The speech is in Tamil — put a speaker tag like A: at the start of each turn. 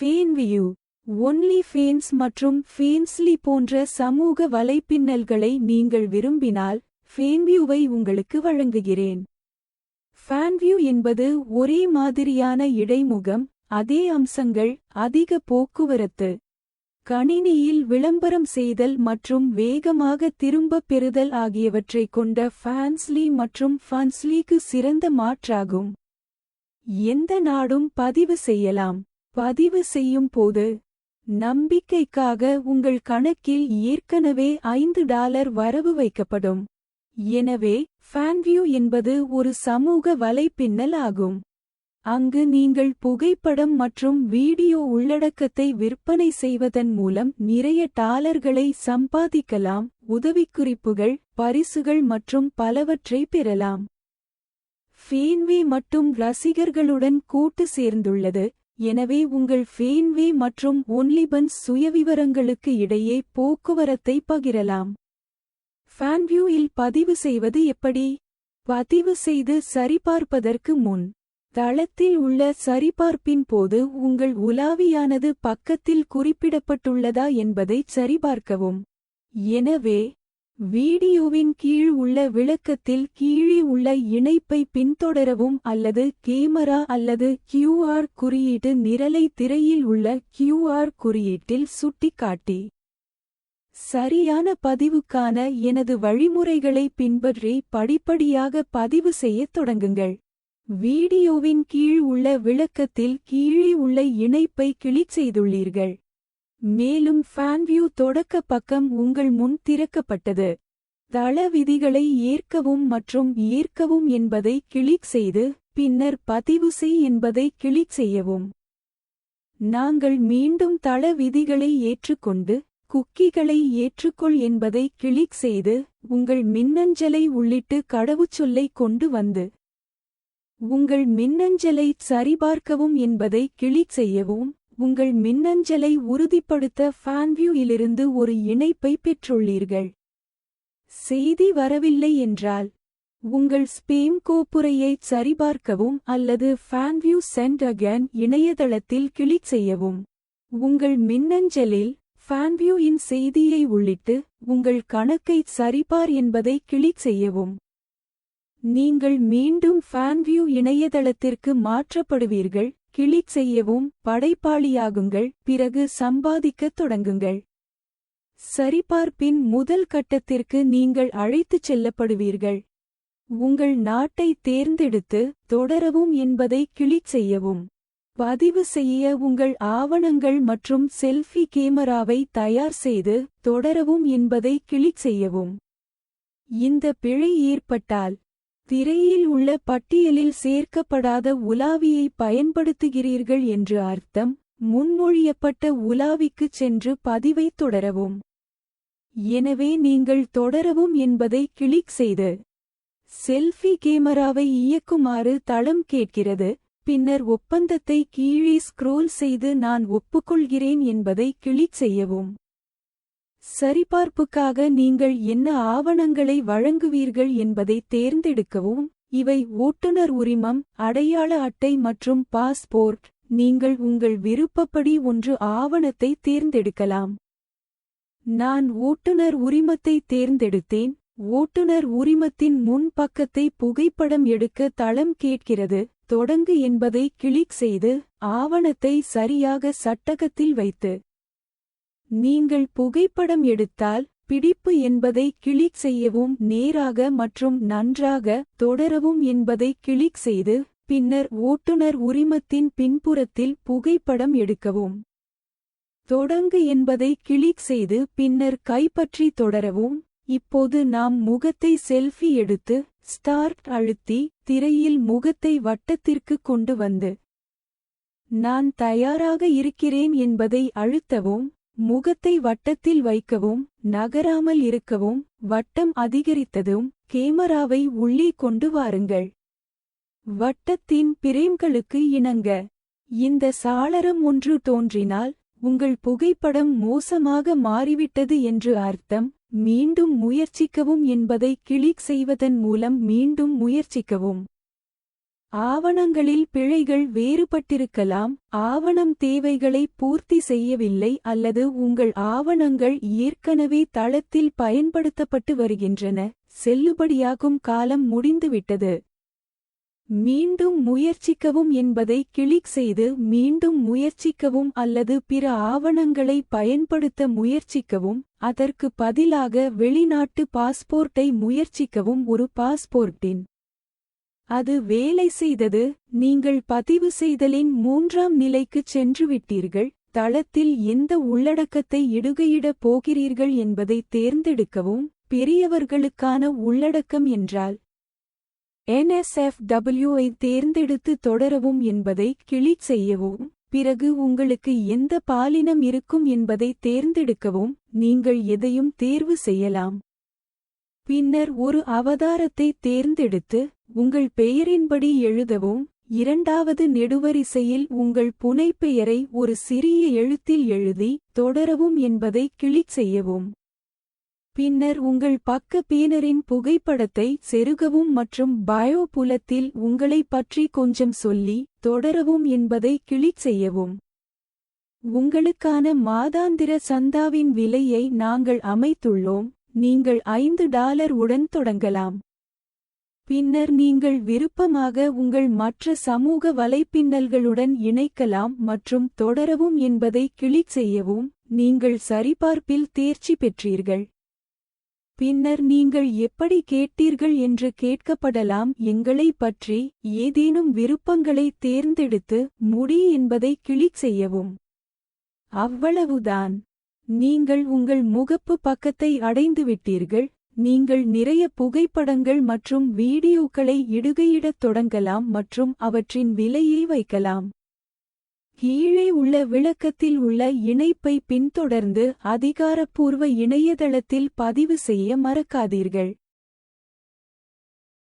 A: ஃபேன்வியூ ஒன்லி ஃபேன்ஸ் மற்றும் ஃபேன்ஸ்லி போன்ற சமூக வலைப்பின்னல்களை நீங்கள் விரும்பினால் ஃபேன்வியூவை உங்களுக்கு வழங்குகிறேன். ஃபேன்வியூ என்பது ஒரே மாதிரியான இடைமுகம் அதே அம்சங்கள் அதிக போக்குவரத்து கணினியில் விளம்பரம் செய்தல் மற்றும் வேகமாக திரும்பப் பெறுதல் ஆகியவற்றைக் கொண்ட ஃபேன்ஸ்லி மற்றும் ஃபன்ஸ்லிக்கு சிறந்த மாற்றாகும். எந்த நாடும் பதிவு செய்யலாம். பதிவு செய்யும் போது நம்பிக்கைக்காக உங்கள் கணக்கில் ஏற்கனவே ஐந்து டாலர் வரவு வைக்கப்படும். எனவே ஃபேன்வியூ என்பது ஒரு சமூக வலைப்பின்னல் ஆகும். அங்கு நீங்கள் புகைப்படம் மற்றும் வீடியோ உள்ளடக்கத்தை விற்பனை செய்வதன் மூலம் நிறைய டாலர்களை சம்பாதிக்கலாம் உதவிக்குறிப்புகள் பரிசுகள் மற்றும் பலவற்றை பெறலாம். ஃபேன்வே மற்றும் ரசிகர்களுடன் கூட்டு சேர்ந்துள்ளது எனவே உங்கள் ஃபேன்வே மற்றும் ஒன்லிபன்ஸ் சுயவிவரங்களுக்கு இடையே போக்குவரத்தை பகிரலாம். ஃபேன்வியூ இல் பதிவு செய்வது எப்படி? பதிவு செய்து சரிபார்ப்பதற்கு முன் தளத்தில் உள்ள சரிபார்ப்பின் போது உங்கள் உலாவியானது பக்கத்தில் குறிப்பிடப்பட்டுள்ளதா என்பதைச் சரிபார்க்கவும். எனவே வீடியோவின் கீழ் உள்ள விளக்கத்தில் கீழே உள்ள இணைப்பை பின்தொடரவும் அல்லது கேமரா அல்லது கியூஆர் குறியீட்டு நிரலை திரையில் உள்ள கியூஆர் குறியீட்டில் சுட்டிக்காட்டி. சரியான பதிவுக்கான எனது வழிமுறைகளை பின்பற்றி படிப்படியாக பதிவு செய்யத் தொடங்குங்கள். வீடியோவின் கீழ் உள்ள விளக்கத்தில் கீழே உள்ள இணைப்பை கிளிக் செய்துள்ளீர்கள். மேலும் ஃபேன்வியூ தொடக்க பக்கம் உங்கள் முன் திறக்கப்பட்டது. தள விதிகளை ஏற்கவும் மற்றும் ஏற்கவும் என்பதை கிளிக் செய்து பின்னர் பதிவு செய் என்பதை கிளிக் செய்யவும். நாங்கள் மீண்டும் தள விதிகளை ஏற்றுக்கொண்டு குக்கிகளை ஏற்றுக்கொள் என்பதை கிளிக் செய்து உங்கள் மின்னஞ்சலை உள்ளிட்டு கடவுச்சொல்லை கொண்டு வந்து. உங்கள் மின்னஞ்சலை சரிபார்க்கவும் என்பதை கிளிக் செய்யவும். உங்கள் மின்னஞ்சலை உறுதிப்படுத்த ஃபேன்வியூ இலிருந்து ஒரு இணைப்பை பெற்றுள்ளீர்கள். செய்தி வரவில்லை என்றால் உங்கள் ஸ்பேம் கோப்புறையை சரிபார்க்கவும் அல்லது ஃபேன்வியூ சென்ட் அகேன் இணையதளத்தில் கிளிக் செய்யவும். உங்கள் மின்னஞ்சலில் ஃபேன்வியூ இன் செய்தியை உள்ளிட்டு உங்கள் கணக்கை சரிபார் என்பதை கிளிக் செய்யவும். நீங்கள் மீண்டும் ஃபேன்வியூ இணையதளத்திற்கு மாற்றப்படுவீர்கள். கிளிக் செய்யவும் படைப்பாளியாகுங்கள் பிறகு சம்பாதிக்கத் தொடங்குங்கள். சரிபார்ப்பின் முதல் கட்டத்திற்கு நீங்கள் அழைத்துச் செல்லப்படுவீர்கள். உங்கள் நாட்டை தேர்ந்தெடுத்து தொடரவும் என்பதை கிளிக் செய்யவும். பதிவு செய்ய உங்கள் ஆவணங்கள் மற்றும் செல்ஃபி கேமராவை தயார் செய்து தொடரவும் என்பதை கிளிக் செய்யவும். இந்த பிழை ஏற்பட்டால் திரையில் உள்ள பட்டியலில் சேர்க்கப்படாத உலாவியை பயன்படுத்துகிறீர்கள் என்று அர்த்தம். முன்மொழியப்பட்ட உலாவிக்குச் சென்று பதிவை தொடரவும். எனவே நீங்கள் தொடரவும் என்பதை கிளிக் செய்து செல்ஃபி கேமராவை இயக்குமாறு தளம் கேட்கிறது. பின்னர் ஒப்பந்தத்தை கீழே ஸ்க்ரோல் செய்து நான் ஒப்புக்கொள்கிறேன் என்பதை கிளிக் செய்யவும். சரிபார்ப்புக்காக நீங்கள் என்ன ஆவணங்களை வழங்குவீர்கள் என்பதை தேர்ந்தெடுக்கவும் இவை ஓட்டுநர் உரிமம் அடையாள அட்டை மற்றும் பாஸ்போர்ட். நீங்கள் உங்கள் விருப்பப்படி ஒன்று ஆவணத்தை தேர்ந்தெடுக்கலாம். நான் ஓட்டுநர் உரிமத்தை தேர்ந்தெடுத்தேன். ஓட்டுநர் உரிமத்தின் முன் பக்கத்தை புகைப்படம் எடுக்க தளம் கேட்கிறது. தொடங்கு என்பதை கிளிக் செய்து ஆவணத்தை சரியாக சட்டகத்தில் வைத்து நீங்கள் புகைப்படம் எடுத்தால் பிடிப்பு என்பதை கிளிக் செய்யவும் நேராக மற்றும் நன்றாக தொடரவும் என்பதை கிளிக் செய்து பின்னர் ஓட்டுநர் உரிமத்தின் பின்புறத்தில் புகைப்படம் எடுக்கவும். தொடங்கு என்பதை கிளிக் செய்து பின்னர் கைப்பற்றி தொடரவும். இப்போது நாம் முகத்தை செல்ஃபி எடுத்து ஸ்டார்ட் அழுத்தி திரையில் முகத்தை வட்டத்திற்கு கொண்டு வந்து நான் தயாராக இருக்கிறேன் என்பதை அழுத்தவும். முகத்தை வட்டத்தில் வைக்கவும் நகராமல் இருக்கவும் வட்டம் அதிகரித்ததும் கேமராவை உள்ளே கொண்டு வாருங்கள். வட்டத்தின் பிரேம்களுக்கு இணங்க. இந்த சாளரம் ஒன்று தோன்றினால் உங்கள் புகைப்படம் மோசமாக மாறிவிட்டது என்று அர்த்தம். மீண்டும் முயற்சிக்கவும் என்பதை கிளிக் செய்வதன் மூலம் மீண்டும் முயற்சிக்கவும். ஆவணங்களில் பிழைகள் வேறுபட்டிருக்கலாம் ஆவணம் தேவைகளை பூர்த்தி செய்யவில்லை அல்லது உங்கள் ஆவணங்கள் ஏற்கனவே தளத்தில் பயன்படுத்தப்பட்டு வருகின்றன செல்லுபடியாகும் காலம் முடிந்துவிட்டது. மீண்டும் முயற்சிக்கவும் என்பதை கிளிக் செய்து மீண்டும் முயற்சிக்கவும் அல்லது பிற ஆவணங்களை பயன்படுத்த முயற்சிக்கவும் அதற்கு பதிலாக வெளிநாட்டு பாஸ்போர்ட்டை முயற்சிக்கவும் ஒரு பாஸ்போர்ட்டின் அது வேலை செய்தது நீங்கள் பதிவு செய்தலின் மூன்றாம் நிலைக்குச் சென்றுவிட்டீர்கள் தளத்தில் எந்த உள்ளடக்கத்தை இடுகையிடப் போகிறீர்கள் என்பதை தேர்ந்தெடுக்கவும் பெரியவர்களுக்கான உள்ளடக்கம் என்றால் NSFW தேர்ந்தெடுத்து தொடரவும் என்பதை கிளிக் செய்யவும் பிறகு உங்களுக்கு எந்த பாலினம் இருக்கும் என்பதை தேர்ந்தெடுக்கவும் நீங்கள் எதையும் தேர்வு செய்யலாம். பின்னர் ஒரு அவதாரத்தை தேர்ந்தெடுத்து உங்கள் பெயரின்படி எழுதவும். இரண்டாவது நெடுவரிசையில் உங்கள் புனைப்பெயரை ஒரு சிறிய எழுத்தில் எழுதி தொடரவும் என்பதை கிளிக் செய்யவும். பின்னர் உங்கள் பக்க பேனரின் புகைப்படத்தை செருகவும் மற்றும் பயோ புலத்தில் உங்களைப் பற்றி கொஞ்சம் சொல்லி தொடரவும் என்பதை கிளிக் செய்யவும். உங்களுக்கான மாதாந்திர சந்தாவின் விலையை நாங்கள் அமைத்துள்ளோம். நீங்கள் ஐந்து டாலர் உடன் தொடங்கலாம். பின்னர் நீங்கள் விருப்பமாக உங்கள் மற்ற சமூக வலைப்பின்னல்களுடன் இணைக்கலாம் மற்றும் தொடரவும் என்பதை கிளிக் செய்யவும் நீங்கள் சரிபார்ப்பில் தேர்ச்சி பெற்றீர்கள். பின்னர் நீங்கள் எப்படி கேட்டீர்கள் என்று கேட்கப்படலாம். எங்களைப் பற்றி ஏதேனும் விருப்பங்களை தேர்ந்தெடுத்து முடி என்பதை கிளிக் செய்யவும். அவ்வளவுதான். நீங்கள் உங்கள் முகப்பு பக்கத்தை அடைந்துவிட்டீர்கள். நீங்கள் நிறைய புகைப்படங்கள் மற்றும் வீடியோக்களை இடுகையிடத் தொடங்கலாம் மற்றும் அவற்றின் விலையை வைக்கலாம். கீழே உள்ள விளக்கத்தில் உள்ள இணைப்பை பின்தொடர்ந்து அதிகாரப்பூர்வ இணையதளத்தில் பதிவு செய்ய மறக்காதீர்கள்.